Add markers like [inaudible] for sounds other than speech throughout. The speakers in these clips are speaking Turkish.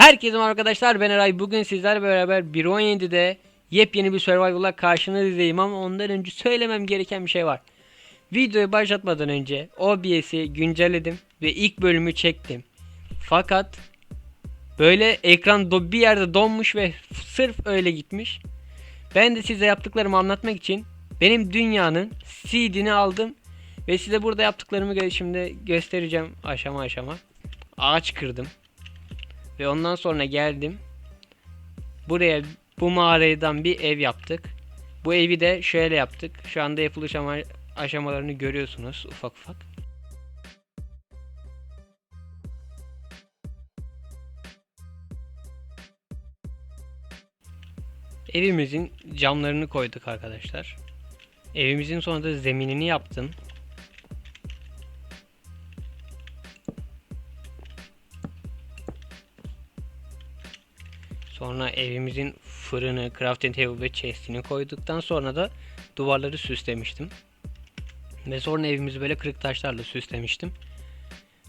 Herkese arkadaşlar ben Eray. Bugün sizlerle beraber 1.17'de yepyeni bir survival'la karşınızdayım ama ondan önce söylemem gereken bir şey var. Videoyu başlatmadan önce OBS'i güncelledim ve ilk bölümü çektim. Fakat böyle ekran bir yerde donmuş ve sırf öyle gitmiş. Ben de size yaptıklarımı anlatmak için benim dünyanın seed'ini aldım ve size burada yaptıklarımı şimdi göstereceğim aşama aşama. Ağaç kırdım. Ve ondan sonra geldim. Buraya bu mağaradan bir ev yaptık. Bu evi de şöyle yaptık. Şu anda yapılış ama aşamalarını görüyorsunuz ufak ufak. Evimizin camlarını koyduk arkadaşlar. Evimizin sonra da zeminini yaptım. Sonra evimizin fırını, crafting table ve chest'ini koyduktan sonra da duvarları süslemiştim. Ve sonra evimizi böyle kırık taşlarla süslemiştim.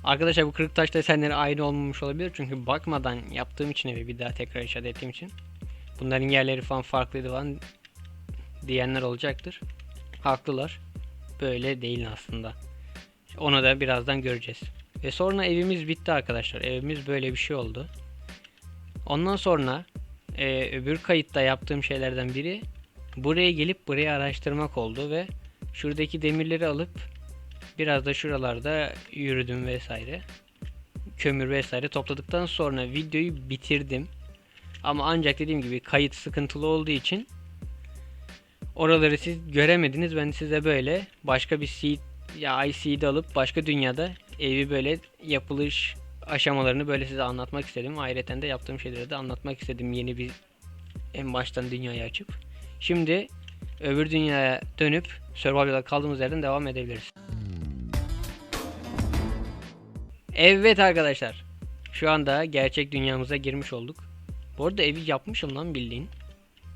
Arkadaşlar bu kırık taş desenleri aynı olmamış olabilir çünkü bakmadan yaptığım için evi bir daha tekrar inşaat ettiğim için. Bunların yerleri falan farklıydı falan diyenler olacaktır. Haklılar. Böyle değil aslında. Onu da birazdan göreceğiz. Ve sonra evimiz bitti arkadaşlar. Evimiz böyle bir şey oldu. Ondan sonra e, öbür kayıtta yaptığım şeylerden biri buraya gelip burayı araştırmak oldu ve şuradaki demirleri alıp biraz da şuralarda yürüdüm vesaire. Kömür vesaire topladıktan sonra videoyu bitirdim. Ama ancak dediğim gibi kayıt sıkıntılı olduğu için oraları siz göremediniz. Ben size böyle başka bir seed ya IC'de alıp başka dünyada evi böyle yapılış aşamalarını böyle size anlatmak istedim. Ayrıca de yaptığım şeyleri de anlatmak istedim. Yeni bir en baştan dünyayı açıp. Şimdi öbür dünyaya dönüp Survival'da kaldığımız yerden devam edebiliriz. Evet arkadaşlar. Şu anda gerçek dünyamıza girmiş olduk. Bu arada evi yapmışım lan bildiğin.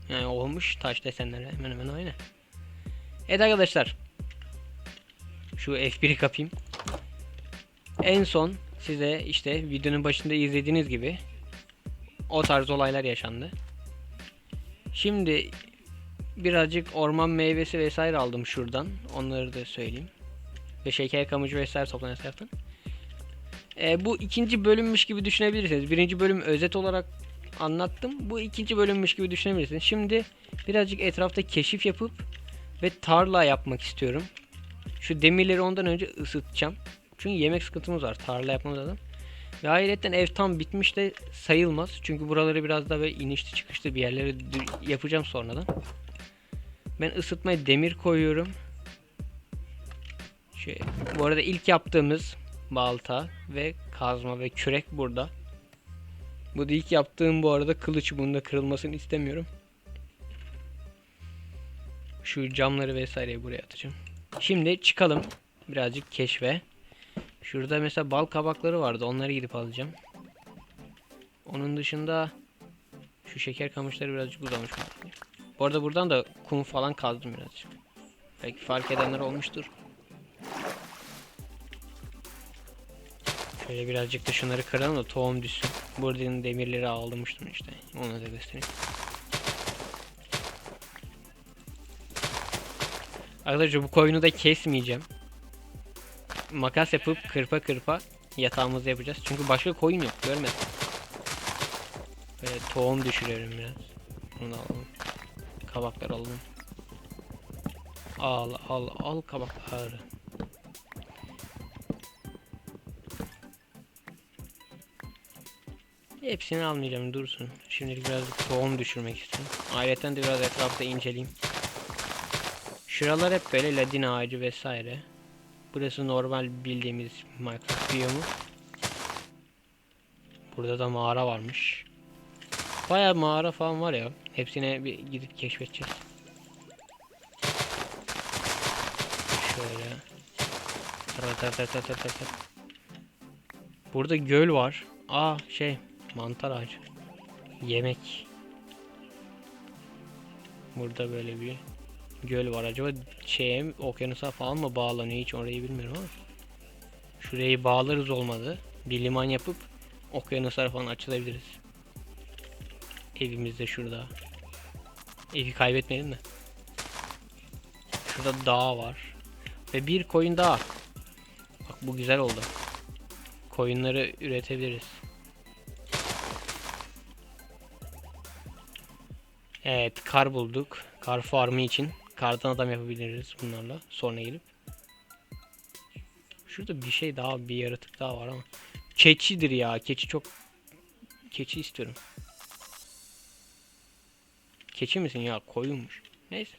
Yani olmuş taş desenleri hemen hemen aynı. Evet arkadaşlar. Şu F1'i kapayım. En son size işte videonun başında izlediğiniz gibi o tarz olaylar yaşandı. Şimdi birazcık orman meyvesi vesaire aldım şuradan. Onları da söyleyeyim. Ve şeker kamışı vesaire toplanan taraftan. E, bu ikinci bölümmüş gibi düşünebilirsiniz. Birinci bölüm özet olarak anlattım. Bu ikinci bölümmüş gibi düşünebilirsiniz. Şimdi birazcık etrafta keşif yapıp ve tarla yapmak istiyorum. Şu demirleri ondan önce ısıtacağım. Çünkü yemek sıkıntımız var. Tarla yapmamız lazım. Ve ayrıca ev tam bitmiş de sayılmaz. Çünkü buraları biraz daha böyle inişli çıkışlı bir yerlere yapacağım sonradan. Ben ısıtmaya demir koyuyorum. Şey, bu arada ilk yaptığımız balta ve kazma ve kürek burada. Bu da ilk yaptığım bu arada kılıç. Bunun da kırılmasını istemiyorum. Şu camları vesaireyi buraya atacağım. Şimdi çıkalım birazcık keşfe. Şurada mesela bal kabakları vardı. Onları gidip alacağım. Onun dışında şu şeker kamışları birazcık uzamış. Bu arada buradan da kum falan kazdım birazcık. Belki fark edenler olmuştur. Şöyle birazcık da şunları kıralım da tohum düşsün. Buradan demirleri almıştım işte. Onu da göstereyim. Arkadaşlar bu koyunu da kesmeyeceğim. Makas yapıp kırpa kırpa yatağımızı yapacağız. Çünkü başka koyun yok görmedim. Böyle tohum düşürüyorum biraz. Da alalım. Kabaklar alalım. Al al al kabakları. Hepsini almayacağım dursun. Şimdilik birazcık tohum düşürmek istiyorum. Ayrıca de biraz etrafta inceleyeyim. Şuralar hep böyle ladin ağacı vesaire. Burası normal bildiğimiz Minecraft biyomu. Burada da mağara varmış. Baya mağara falan var ya. Hepsine bir gidip keşfedeceğiz. Şöyle. Tar. Burada göl var. Aa şey mantar ağacı. Yemek. Burada böyle bir göl var. Acaba şeye okyanusa falan mı bağlanıyor hiç orayı bilmiyorum ama. Şurayı bağlarız olmadı. Bir liman yapıp okyanuslara falan açılabiliriz. Evimiz de şurada. Evi kaybetmeyelim de. Şurada dağ var. Ve bir koyun daha. Bak bu güzel oldu. Koyunları üretebiliriz. Evet kar bulduk. Kar farmı için. Kardan adam yapabiliriz bunlarla. Sonra gelip. Şurada bir şey daha bir yaratık daha var ama. Keçidir ya. Keçi çok keçi istiyorum. Keçi misin ya? Koyunmuş. Neyse.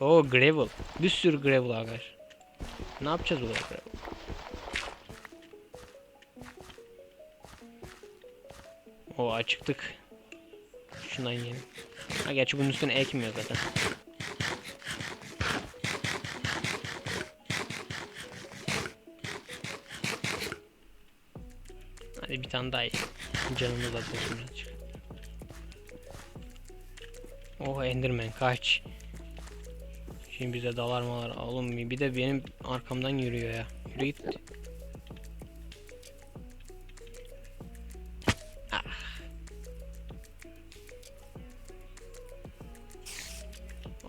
O gravel. Bir sürü gravel arkadaşlar. Ne yapacağız bu gravel? O açıktık. Şundan yiyelim. Ha gerçi bunun üstüne ekmiyor zaten. Hadi bir tane daha ye. Canımız atıyorsun birazcık. Oh Enderman kaç. Şimdi bize dalar malar. Oğlum bir de benim arkamdan yürüyor ya. Yürü git.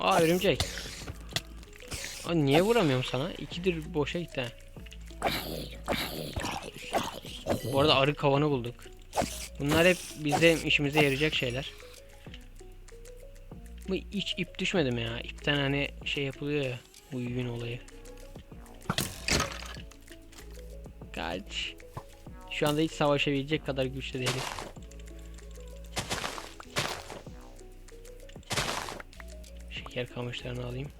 Aa örümcek. Aa, niye vuramıyorum sana? İkidir boşa gitti. Bu arada arı kovanı bulduk. Bunlar hep bize işimize yarayacak şeyler. Bu hiç ip düşmedi mi ya? İpten hani şey yapılıyor ya. Bu yün olayı. Kaç. Şu anda hiç savaşabilecek kadar güçlü değiliz. Şeker kamışlarını alayım.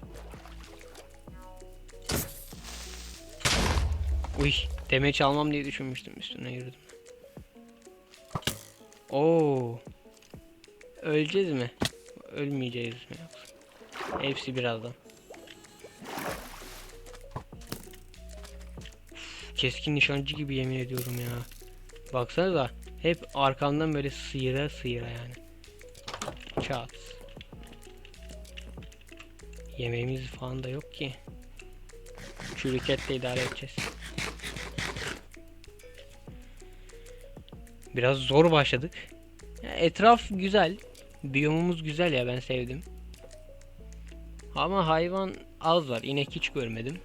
Uy, demeç almam diye düşünmüştüm üstüne yürüdüm. Oo. Öleceğiz mi? Ölmeyeceğiz mi yoksa? Hepsi birazdan. Keskin nişancı gibi yemin ediyorum ya. Baksanıza hep arkamdan böyle sıyıra sıyıra yani. Çat. Yemeğimiz falan da yok ki. Çürüketle idare edeceğiz. Biraz zor başladık. Etraf güzel. Biyomumuz güzel ya ben sevdim. Ama hayvan az var. İnek hiç görmedim.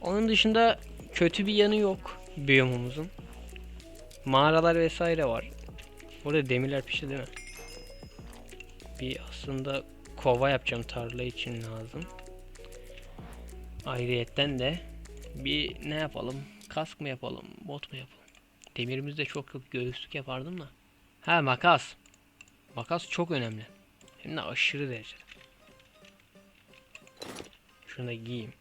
Onun dışında kötü bir yanı yok biyomumuzun. Mağaralar vesaire var. Burada demirler pişti değil mi? Bir aslında kova yapacağım tarla için lazım. Ayrıyetten de bir ne yapalım? Kask mı yapalım? Bot mu yapalım? Demirimiz de çok yok. Göğüslük yapardım da. Ha makas. Makas çok önemli. Hem de aşırı derecede. Şunu da giyeyim.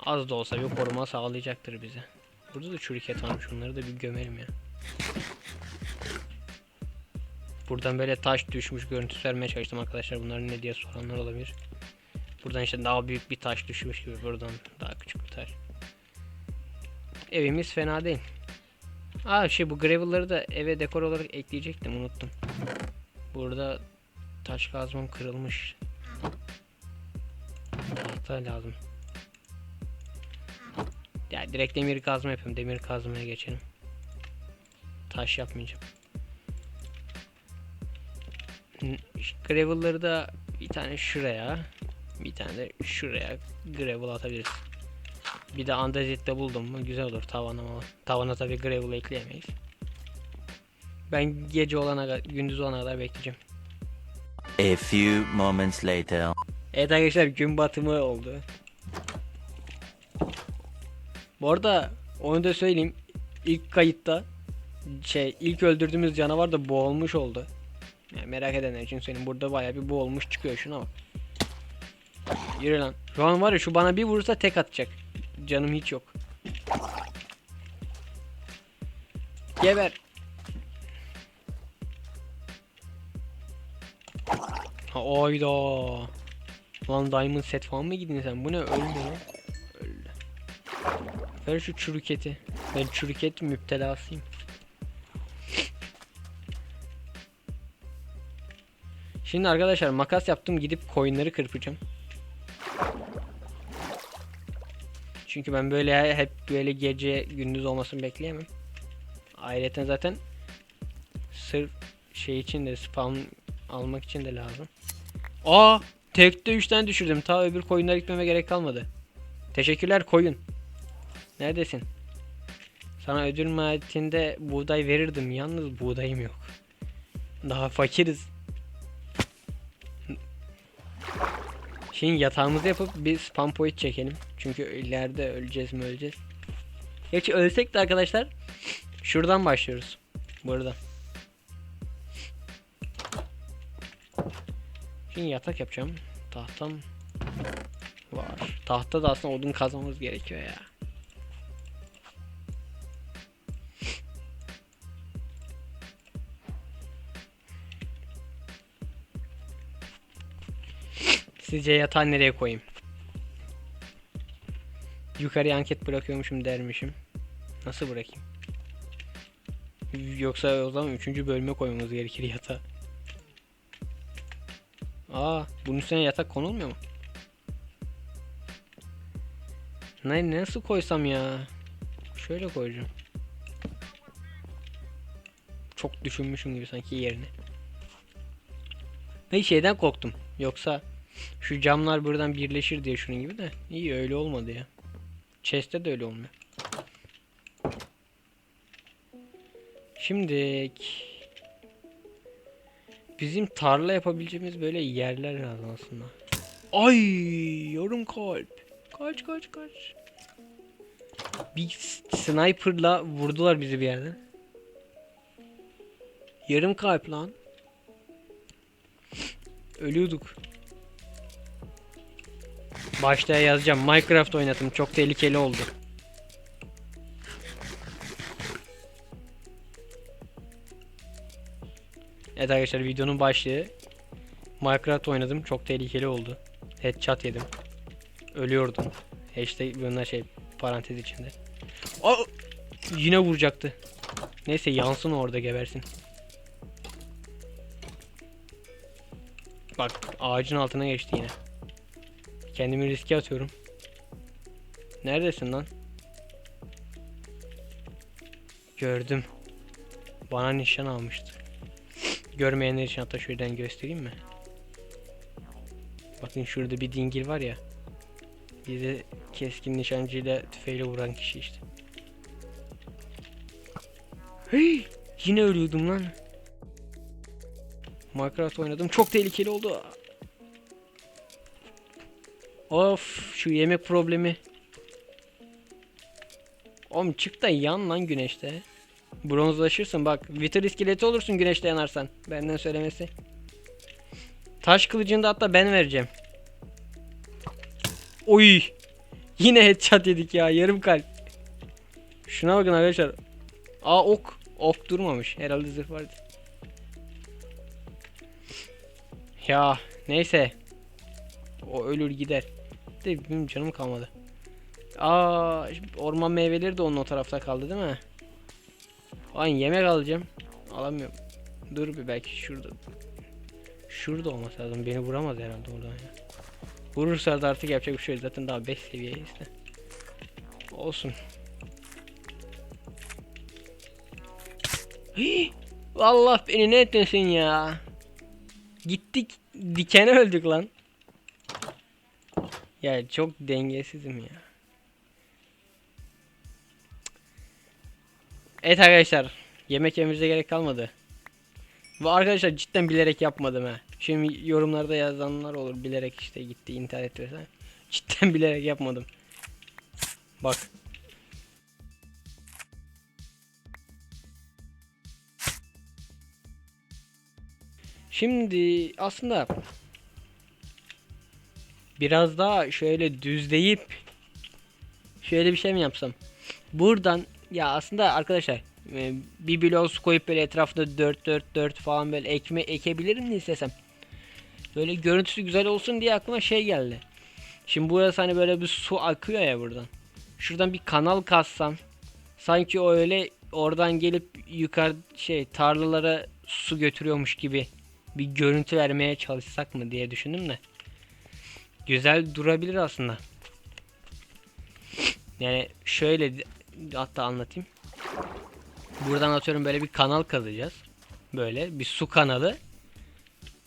Az da olsa bir koruma sağlayacaktır bize. Burada da çürük et varmış. Bunları da bir gömelim ya. Buradan böyle taş düşmüş görüntüsü vermeye çalıştım arkadaşlar. Bunların ne diye soranlar olabilir. Buradan işte daha büyük bir taş düşmüş gibi. Buradan daha küçük bir taş. Evimiz fena değil. Aa şey bu gravel'ları da eve dekor olarak ekleyecektim unuttum. Burada taş kazmam kırılmış. Tahta lazım. Ya direkt demir kazma yapıyorum. Demir kazmaya geçelim. Taş yapmayacağım. Gravel'ları da bir tane şuraya, bir tane de şuraya gravel atabiliriz. Bir de andezit'te buldum mu güzel olur tavana ama tavana tabi gravel ekleyemeyiz. Ben gece olana gündüz olana kadar bekleyeceğim. A few moments later. Evet arkadaşlar gün batımı oldu. Bu arada onu da söyleyeyim. İlk kayıtta şey ilk öldürdüğümüz canavar da boğulmuş oldu. Yani merak edenler için söyleyeyim. Burada bayağı bir boğulmuş çıkıyor şuna bak. Yürü lan. Şu an var ya şu bana bir vurursa tek atacak. Canım hiç yok. Geber. Ha oyda. Lan diamond set falan mı gidin sen? Bu ne öldü lan? Öldü. Ver şu çürüketi. Ben çürüket müptelasıyım. Şimdi arkadaşlar makas yaptım gidip koyunları kırpacağım. Çünkü ben böyle hep böyle gece gündüz olmasını bekleyemem. Ayrıca zaten sırf şey için de spam almak için de lazım. Aa, tekte 3 tane düşürdüm. Ta öbür koyunlara gitmeme gerek kalmadı. Teşekkürler koyun. Neredesin? Sana ödül mahiyetinde buğday verirdim. Yalnız buğdayım yok. Daha fakiriz. Şimdi yatağımızı yapıp bir spam point çekelim. Çünkü ileride öleceğiz mi öleceğiz. Gerçi ölsek de arkadaşlar şuradan başlıyoruz. Buradan. Şimdi yatak yapacağım. Tahtam var. Tahta da aslında odun kazmamız gerekiyor ya. Sizce yatağı nereye koyayım? Yukarıya anket bırakıyormuşum dermişim. Nasıl bırakayım? Yoksa o zaman 3. bölüme koymamız gerekir yatağı. Aa, bunun üstüne yatak konulmuyor mu? Ne nasıl koysam ya? Şöyle koyacağım. Çok düşünmüşüm gibi sanki yerine. Ve şeyden korktum. Yoksa şu camlar buradan birleşir diye şunun gibi de. İyi öyle olmadı ya. Chest'te de öyle olmuyor. Şimdi bizim tarla yapabileceğimiz böyle yerler lazım aslında. Ay yorum kalp. Kaç kaç kaç. Bir sniper'la vurdular bizi bir yerden. Yarım kalp lan. Ölüyorduk. Başta yazacağım. Minecraft oynadım. Çok tehlikeli oldu. Evet arkadaşlar videonun başlığı Minecraft oynadım. Çok tehlikeli oldu. Headshot yedim. Ölüyordum. Hashtag bunlar şey parantez içinde. Aa, yine vuracaktı. Neyse yansın orada gebersin. Bak ağacın altına geçti yine. Kendimi riske atıyorum. Neredesin lan? Gördüm. Bana nişan almıştı. Görmeyenler için hatta şuradan göstereyim mi? Bakın şurada bir dingil var ya. Bize keskin nişancıyla tüfeğiyle vuran kişi işte. Hey, yine ölüyordum lan. Minecraft oynadım. Çok tehlikeli oldu. Of şu yemek problemi. Oğlum çık da yan lan güneşte. Bronzlaşırsın bak. Wither iskeleti olursun güneşte yanarsan. Benden söylemesi. Taş kılıcını da hatta ben vereceğim. Oy. Yine headshot yedik ya. Yarım kalp. Şuna bakın arkadaşlar. Aa ok. Ok durmamış. Herhalde zırh vardı. Ya neyse. O ölür gider. De benim canım kalmadı. Aa orman meyveleri de onun o tarafta kaldı değil mi? Lan yemek alacağım. Alamıyorum. Dur bir belki şurada. Şurada olması lazım. Beni vuramaz herhalde oradan ya. Vurursa da artık yapacak bir şey. Zaten daha 5 seviyeyiz de. Olsun. Hii! Allah beni ne etmesin ya. Gittik dikene öldük lan. Ya çok dengesizim ya. Evet arkadaşlar. Yemek yememize gerek kalmadı. Bu arkadaşlar cidden bilerek yapmadım ha. Şimdi yorumlarda yazanlar olur bilerek işte gitti internet vesaire. [laughs] Cidden bilerek yapmadım. Bak. Şimdi aslında biraz daha şöyle düzleyip şöyle bir şey mi yapsam? Buradan ya aslında arkadaşlar e, bir blok su koyup böyle etrafta 4 4 4 falan böyle ekme ekebilirim mi istesem. Böyle görüntüsü güzel olsun diye aklıma şey geldi. Şimdi burası hani böyle bir su akıyor ya buradan. Şuradan bir kanal kazsam sanki o öyle oradan gelip yukarı şey tarlalara su götürüyormuş gibi bir görüntü vermeye çalışsak mı diye düşündüm de. Güzel durabilir aslında. Yani şöyle hatta anlatayım. Buradan atıyorum böyle bir kanal kazacağız. Böyle bir su kanalı.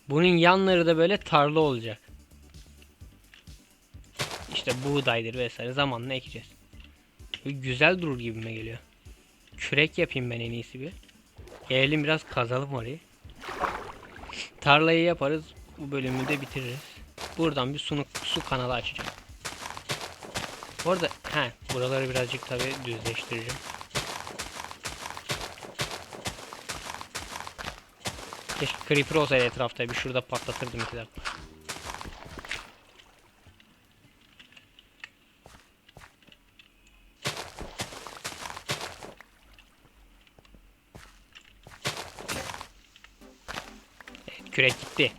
Bunun yanları da böyle tarla olacak. İşte buğdaydır vesaire zamanla ekeceğiz. Bu güzel durur gibime geliyor. Kürek yapayım ben en iyisi bir. Gelelim biraz kazalım orayı. Tarlayı yaparız. Bu bölümü de bitiririz. Buradan bir su, su kanalı açacağım. Bu arada he, buraları birazcık tabi düzleştireceğim. Keşke creeper olsaydı etrafta bir şurada patlatırdım iki dakika. Evet, kürek gitti.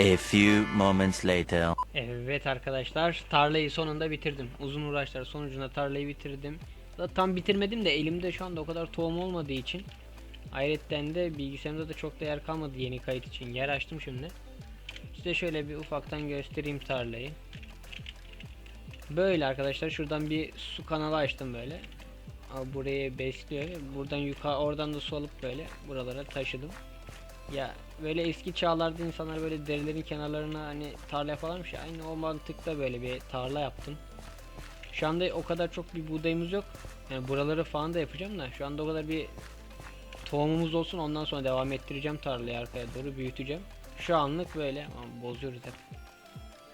A few moments later. Evet arkadaşlar tarlayı sonunda bitirdim. Uzun uğraşlar sonucunda tarlayı bitirdim. Tam bitirmedim de elimde şu anda o kadar tohum olmadığı için. Ayrıca de bilgisayarımda da çok da yer kalmadı yeni kayıt için. Yer açtım şimdi. Size şöyle bir ufaktan göstereyim tarlayı. Böyle arkadaşlar şuradan bir su kanalı açtım böyle. Burayı besliyor. Buradan yukarı oradan da su alıp böyle buralara taşıdım. Ya böyle eski çağlarda insanlar böyle derilerin kenarlarına hani tarla yaparlarmış ya aynı o mantıkta böyle bir tarla yaptım. Şu anda o kadar çok bir buğdayımız yok. Yani buraları falan da yapacağım da şu anda o kadar bir tohumumuz olsun ondan sonra devam ettireceğim tarlayı arkaya doğru büyüteceğim. Şu anlık böyle aman bozuyoruz hep.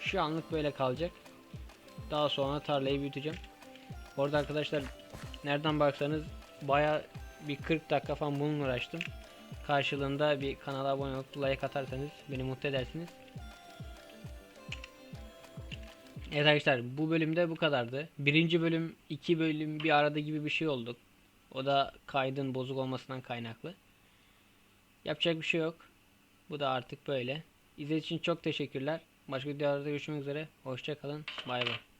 Şu anlık böyle kalacak. Daha sonra tarlayı büyüteceğim. Orada arkadaşlar nereden baksanız baya bir 40 dakika falan bununla uğraştım. Karşılığında bir kanala abone olup like atarsanız beni mutlu edersiniz. Evet arkadaşlar bu bölümde bu kadardı. Birinci bölüm iki bölüm bir arada gibi bir şey olduk. O da kaydın bozuk olmasından kaynaklı. Yapacak bir şey yok. Bu da artık böyle. İzlediğiniz için çok teşekkürler. Başka videolarda görüşmek üzere. Hoşçakalın. Bay bay.